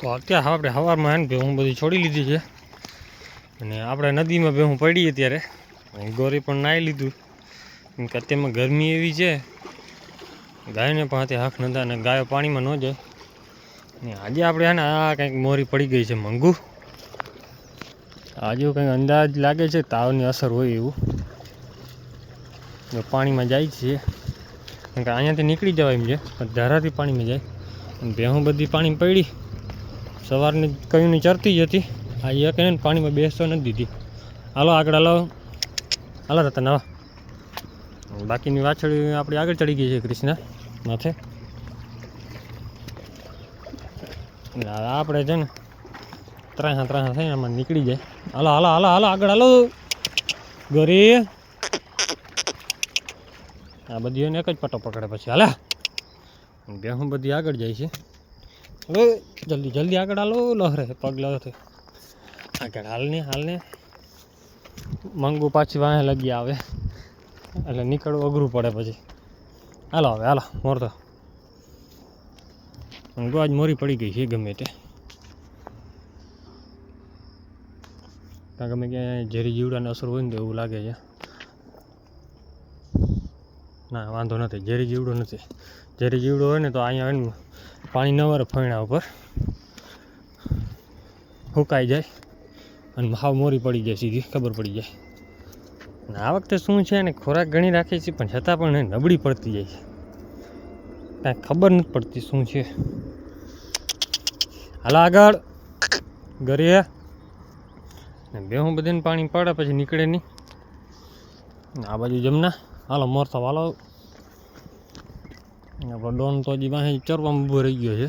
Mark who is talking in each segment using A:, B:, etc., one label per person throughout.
A: તો અત્યારે આપણે સવારમાં એને ભેહું બધી છોડી લીધી છે. અને આપણે નદીમાં ભેહું પડી અત્યારે. ગોરી પણ નાહી લીધું. કેમ કે અત્યારમાં ગરમી એવી છે. ગાયને પણ હાથે હાથ નતા અને ગાયો પાણીમાં ન જાય. ને આજે આપણે આને આ કંઈક મોરી પડી ગઈ છે મંગુ. આજે કંઈક અંદાજ લાગે છે તાવની અસર હોય એવું. જો પાણીમાં જાય છે. કારણ કે અહીંયાથી નીકળી જવાય એમ છે, પણ ધારાથી પાણીમાં જાય. ભેહું બધી પાણી પડી. સવારની કયુંની ચરતી જ હતી. આ એક એને પાણીમાં બેસતો નથી દીધી. હાલો, આગળ હાલો. હાલો હતા નવા બાકીની વાછળી આપણી આગળ ચડી ગઈ છે કૃષ્ણ માથે. આપણે છે ને ત્રાસા ત્રાસા થઈને આમાં નીકળી જાય. હાલો હાલો હાલો હાલો, આગળ હાલો. ગોરી આ બધી એને એક જ પટો પકડે પછી. હાલે. બેહું બધી આગળ જાય છે. હવે જલ્દી જલ્દી આગળ હાલો, લહરે પગ લહરે આગળ હાલને હાલને. મંગુ પાછી વાંહે લગી આવે. એટલે નીકળવું અઘરું પડે પછી. હાલો હવે, હાલો મોરતો મંગુ આજ મોરી પડી ગઈ છે ગમે તે. કારણ કે મેં ક્યાંય ઝેરી જીવડાની અસર હોય ને તો એવું લાગે છે. ના, વાંધો નથી, ઝેરી જીવડો નથી. ઝેરી જીવડો હોય ને તો અહીંયા હોય પાણી ન વરે ફૈણા ઉપર હુકાઈ જાય અને હાવ મોરી પડી જાય સીધી, ખબર પડી જાય. અને આ વખતે શું છે ને ખોરાક ઘણી રાખી છે, પણ છતાં પણ નબળી પડતી જાય છે. કાંઈ ખબર નથી પડતી શું છે. હાલ આગળ, ઘરે. ને હું બધાને પાણી પડે પછી નીકળે નહીં. આ બાજુ જમના. હાલો મોરતા વાલો. આપણો ડોન તો હજી પાસે ચરવામાં ઊભો રહી ગયો છે.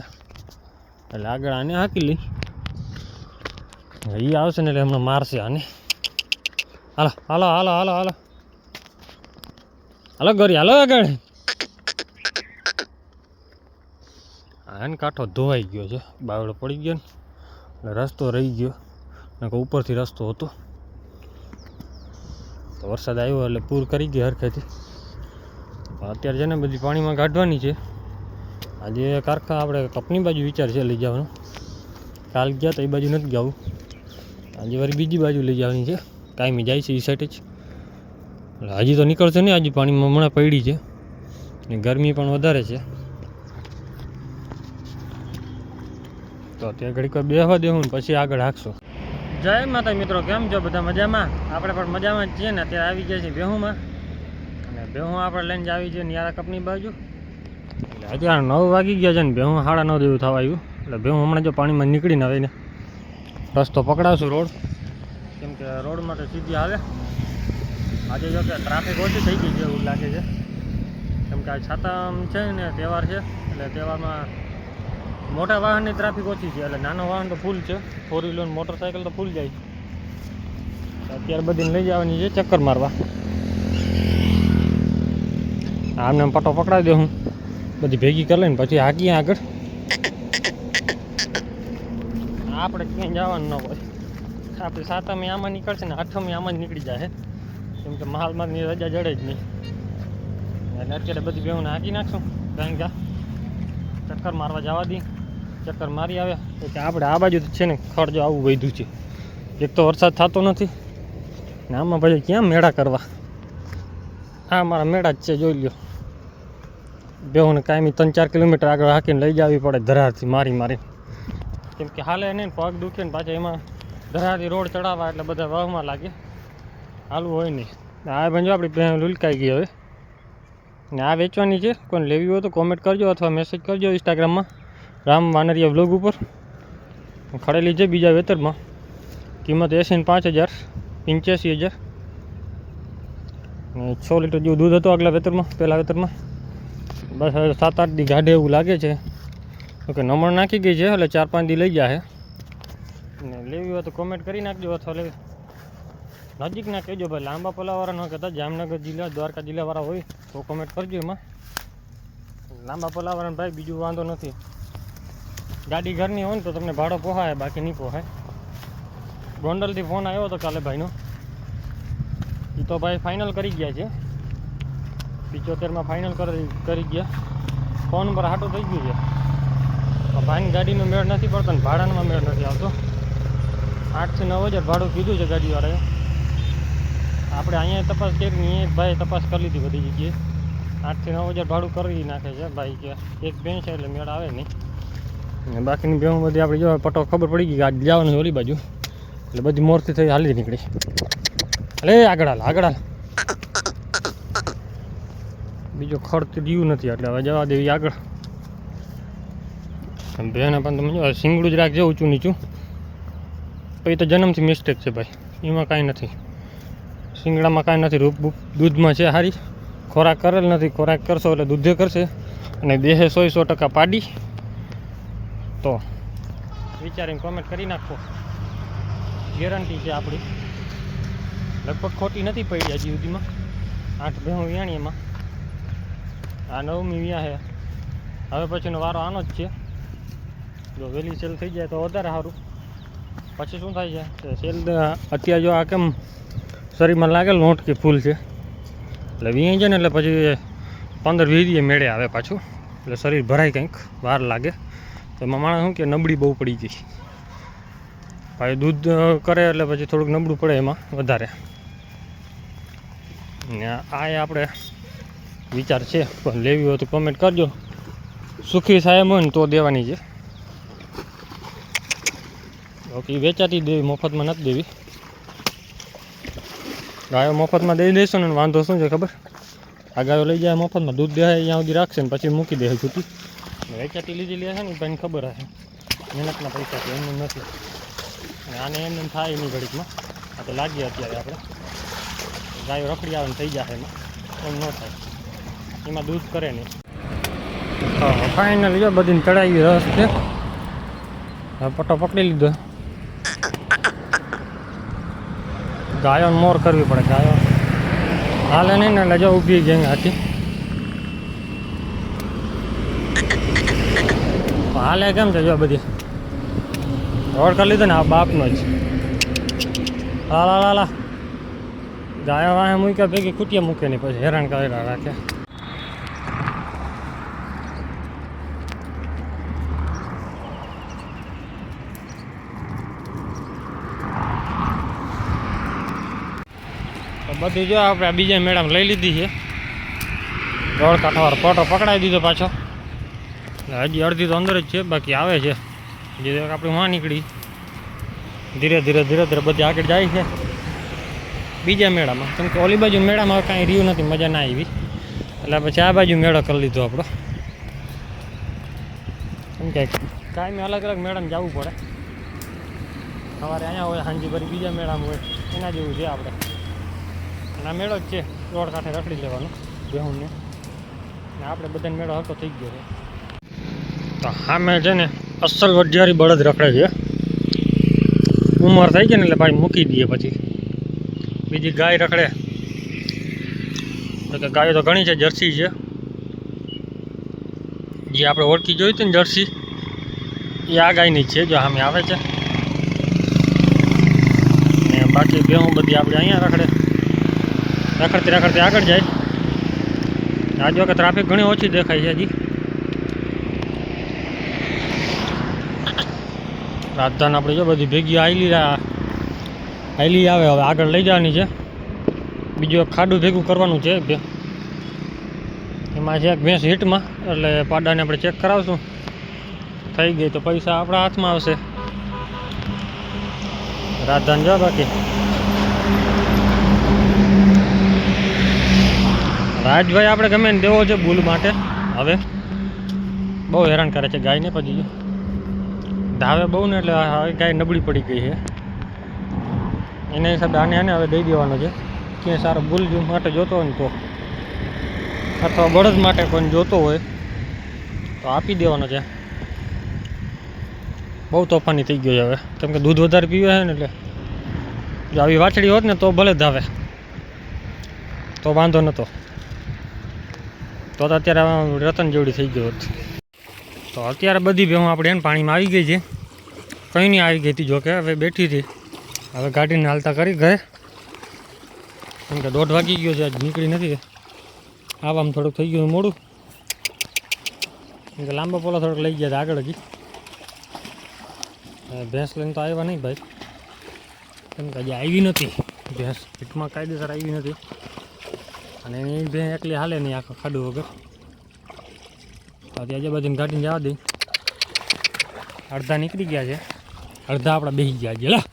A: એટલે આગળ આને હાકી લઈ. એ આવશે ને એટલે હમણાં મારશે આને. હાલો હાલો હાલો હાલો હાલો. હાલો, ગરી, હાલો આગળ. આને કાંઠો ધોવાઈ ગયો છે. બાવડો પડી ગયો ને. એટલે રસ્તો રહી ગયો. નકર ઉપરથી રસ્તો હતો. તો વરસાદ આવ્યો એટલે પૂર કરી ગયો હરખેથી. અત્યારે છે ને બધી પાણીમાં કાઢવાની છે. આજે કારખા આપણે કપની બાજુ વિચાર છે લઈ જવાનો. કાલ ગયા તો એ બાજુ નથી જવું આજે વારી બીજી બાજુ લઈ જવાની છે. કાયમી જાય છે એ સાઈડ જ. એટલે હજી તો નીકળશે નહીં હજી પાણીમાં હમણાં પડી છે. ને ગરમી પણ વધારે છે. તો અત્યારે ઘડીક બેહવા દેવું ને પછી આગળ હાંકશો. જય માતા મિત્રો, કેમ છો? બધા મજામાં? આપણે પણ મજામાં જ છીએ ને, અત્યારે આવી ગયા છીએ બેહુમાં બેહું આપણે લઈને જ આવી છીએ નિયારા કપની બાજુ. એટલે અત્યારે નવ વાગી ગયા છે ને બેહું સાડા નવ જેવું થવા આવ્યું. એટલે બેહું હમણાં જો પાણીમાં નીકળીને આવીને રસ્તો પકડાવશું રોડ. કેમ કે રોડમાં તો સીધી આવે આજે જો કે ટ્રાફિક ઓછી થઈ ગઈ છે એવું લાગે છે. કેમ કે આ છાતામ છે ને, તહેવાર છે. એટલે તહેવારમાં મોટા વાહનની ટ્રાફિક ઓછી છે. એટલે નાનો વાહન તો ફૂલ છે. ફોર વ્હીલર મોટરસાઇકલ તો ફૂલ જાય. અત્યારે બધીને લઈ જવાની છે ચક્કર મારવા. આમને આમ પટ્ટો પકડાવી દે હું. બધી ભેગી કરી લઈને પછી હાકીએ આગળ. આપણે ક્યાંય જવાનું ન હોય. આપણે સાતમી આમાં નીકળશે ને આઠમી આમાં જ નીકળી જાય કેમ કે માલમાં રજા જડે જ નહીં. એટલે અત્યારે બધી બેહુને હાકી નાખશું. કારણ કે ચક્કર મારવા જવા દઈ ચક્કર મારી આવે. એટલે આપણે આ બાજુ છે ને ખર્ચ આવું વધ્યું છે. એક તો વરસાદ થતો નથી. ને આમાં પછી ક્યાં મેળા કરવા? હા, મારા મેળા જ છે, જોઈ લ્યો. બેહુને કાયમી ત્રણ ચાર કિલોમીટર આગળ હાકીને લઈ જવી પડે ધરારથી મારી મારી. કેમ કે હાલે નહીં પગ દુખે ને પાછા એમાં ધરારથી રોડ ચડાવવા એટલે બધા વાવમાં લાગે. હાલવું હોય નહીં. આ ભાઈ આપણી લુલકાઈ ગઈ હવે. ને આ વેચવાની છે. કોઈને લેવી હોય તો કોમેન્ટ કરજો અથવા મેસેજ કરજો ઇન્સ્ટાગ્રામમાં રામ વાનરિયા વ્લોગ ઉપર. ખડેલી છે બીજા વેતરમાં. કિંમત એસી ને પાંચ હજાર, પંચ્યાસી હજાર. ને છ લીટર જેવું દૂધ હતું આગલા વેતરમાં, પહેલાં વેતરમાં. બસ હવે સાત આઠ દી ગાઢે એવું લાગે છે. ઓકે નંબર નાખી ગઈ છે, એટલે ચાર પાંચ દી લઈ જાય ને લેવી હોય તો કોમેન્ટ કરી નાખજો, અથવા લેવી. નજીકના કહેજો ભાઈ, લાંબા પલાવાળા ન કહેતા જામનગર જિલ્લા, દ્વારકા જિલ્લાવાળા હોય તો કોમેન્ટ કરજો એમાં. લાંબા પલાવાળા ભાઈ, બીજું વાંધો નથી. ગાડી ઘરની હોય ને તો તમને ભાડો પોહાય, બાકી નહીં પોહાય. ગોંડલથી ફોન આવ્યો હતો કાલે ભાઈનો. એ તો ભાઈ ફાઇનલ કરી ગયા છે. પિચોતેરમાં ફાઇનલ કરી કરી ગયા. ફોન પર હાટું થઈ ગયું છે. ભાઈની ગાડીનો મેળ નથી પડતો ને ભાડામાં મેળ નથી આવતો. આઠથી નવ હજાર ભાડું કીધું છે ગાડીવાળાએ. આપણે અહીંયા તપાસ કરી અહીંયા ભાઈ તપાસ કરી લીધી બધી જગ્યાએ. આઠથી નવ હજાર ભાડું કરી નાખે છે ભાઈ કે એક બેન છે એટલે મેળ આવે નહીં. ને બાકીની બેન બધી આપણે જો પટો ખબર પડી ગઈ આજ જવાનું ઓલી બાજુ. એટલે બધી મોરથી થઈ હાલી નીકળી. એટલે આગળ હાલ આગળ હાલ. બીજો ખર્ચ રહ્યું નથી એટલે હવે જવા દેવી આગળ. બેને પણ તમે સિંગડું જ રાખજો ઊંચું નીચું. પછી તો જન્મથી મિસ્ટેક છે ભાઈ. એમાં કાંઈ નથી. સિંગડામાં કાંઈ નથી. રૂપ દૂધમાં છે સારી ખોરાક કરેલ નથી. ખોરાક કરશો એટલે દૂધે કરશે. અને દેહે સો સો ટકા પાડી. તો વિચારીને કોમેન્ટ કરી નાખો. ગેરંટી છે આપણી. લગભગ ખોટી નથી પડી હજી સુધીમાં. આઠ બે હું એમાં આ નવમી વ્યા છે હવે પછીનો વારો આનો જ છે. જો વહેલી સેલ થઈ જાય તો વધારે સારું. પછી શું થાય છે? સેલ અત્યારે જો આ કેમ શરીરમાં લાગે નોટ કે ફૂલ છે? એટલે વીણી છે ને એટલે પછી પંદર વીસ દીએ મેળે આવે પાછું. એટલે શરીર ભરાય કંઈક, વાર લાગે. તો એમાં માણસ શું કે નબળી બહુ પડી ગઈ. ભાઈ દૂધ કરે એટલે પછી થોડુંક નબળું પડે એમાં વધારે. ને આ આપણે વિચાર છે, પણ લેવી હોય તો કોમેન્ટ કરજો. સુખી સાહેબ હોય ને તો દેવાની છે. ઓકે વેચાતી દેવી મફતમાં નથી દેવી. ગાયો મફતમાં દઈ દઈશું ને વાંધો શું છે ખબર? આ ગાયો લઈ જાય મફતમાં, દૂધ દે અહીંયા સુધી રાખશે ને પછી મૂકી દે છૂટી વેચાતી લીધેલી હશે ને, ભાઈને ખબર હશે. મહેનતના પૈસા છે, એમનું નથી. અને આને એમને એમ થાય નહીં ઘડીકમાં. આ તો લાગીએ અત્યારે આપણે. ગાયો રખડી આવે ને થઈ જાય એમાં. એમ ન થાય. એમાં દૂધ કરે નહીં. ફાઇનલી જો બધીને ચડાવી રસ છે. પટ્ટો પકડી લીધો. ગાયો મોર કરવી પડે, ગાયો. હાલે નહીં ને, એટલે જો ઊભી ગઈ હાથી. હાલે કેમ છે જો બધી? રોડ કરી લીધો ને, આ બાપનો જ. હાલા લાલા ગાયો વાહે મૂક્યા, ભેગી ખૂટીએ મૂકે નહીં, પછી હેરાન કરેલા રાખે. બધી જો આપણે બીજા મેડમ લઈ લીધી છે. દોડ કાંઠાવાર ફોટો પકડાવી દીધો પાછો. હજી અડધી તો અંદર જ છે, બાકી આવે છે. જે આપણે વાં નીકળી. ધીરે ધીરે ધીરે ધીરે બધી આગળ જાય છે. બીજા મેળામાં. કેમ કે ઓલી બાજુ મેળામાં કાંઈ રહ્યું નથી, મજા ના આવી. એટલે પછી આ બાજુ મેળો કરી લીધો આપણો. કેમ કે કાંઈ અલગ અલગ મેળામાં જવું પડે. સવારે અહીંયા હોય, સાંજે ભરી બીજા મેળામાં હોય. એના જેવું છે આપણે. અને આ મેળો જ છે રોડ કાંઠે રખડી લેવાનો, બેહુંને. ને આપણે બધાને મેળો હતો થઈ ગયો છે. તો સામે છે ને અસલ વઢિયારી બળદ રખડે છે. ઉંમર થઈ ગઈ ને એટલે ભાઈ મૂકી દઈએ પછી. બીજી ગાય રખડે. કે ગાયો તો ઘણી છે, જર્સી છે. જે આપણે ઓળખી જોઈ હતી ને જર્સી, એ આ ગાયની છે, જો સામે આવે છે. ને બાકી બે બધી આપણે અહીંયા રખડે. રખડતી રખડતી આગળ જાય. આજ વખત ટ્રાફિક ઘણી ઓછી દેખાય છે હજી. રાજધાન આપણે જો બધી ભેગી આયલી આયલી આવે, હવે આગળ લઈ જવાની છે. બીજું ખાડું ભેગું કરવાનું છે એમાં છે ભેંસ હીટમાં, એટલે પાડાને આપણે ચેક કરાવશું. થઈ ગઈ તો પૈસા આપણા હાથમાં આવશે. રાજધાન જો બાકી. રાજભાઈ આપણે ગમે ને દેવો છે ભૂલ માટે. હવે બહુ હેરાન કરે છે ગાયને પછી ધાવે બહુ ને એટલે હવે ગાય નબળી પડી ગઈ છે. એના હિસાબે આને આને હવે દઈ દેવાનો છે. કે સારો ભૂલ માટે જોતો હોય ને તો. અથવા બળદ માટે કોઈને જોતો હોય, તો આપી દેવાનો છે. બહુ તોફાની થઈ ગયો છે હવે. કેમ કે દૂધ વધારે પીવે છે ને એટલે. જો આવી વાછડી હોત ને તો ભલે ધાવે. તો વાંધો નહોતો તો અત્યારે રતન જેવડી થઈ ગયો હોત. તો અત્યારે બધી ભેહું આપણે એને પાણીમાં આવી ગઈ છે. કંઈ નહીં આવી ગઈ હતી જોકે, હવે બેઠી હતી. હવે ગાડીને હાલતા કરી ઘરે. કેમ કે દોઢ વાગી ગયો છે, આજ નીકળી નથી. આવામાં થોડુંક થઈ ગયું મોડું. કેમ કે લાંબા પોલા થોડોક લઈ ગયા આગળ હજી. ભેંસ લઈને તો આવ્યા નહીં ભાઈ. કેમ કે હજી આવી નથી ભેંસ. પીઠમાં કાયદેસર આવી નથી. અને એની ભેંસ એકલી હાલે નહીં, આખો ખાડું વગર. તો આજે બધી ગાડીને જવા દઈ અડધા નીકળી ગયા છે. અડધા આપણા બેસી ગયા છે, લા.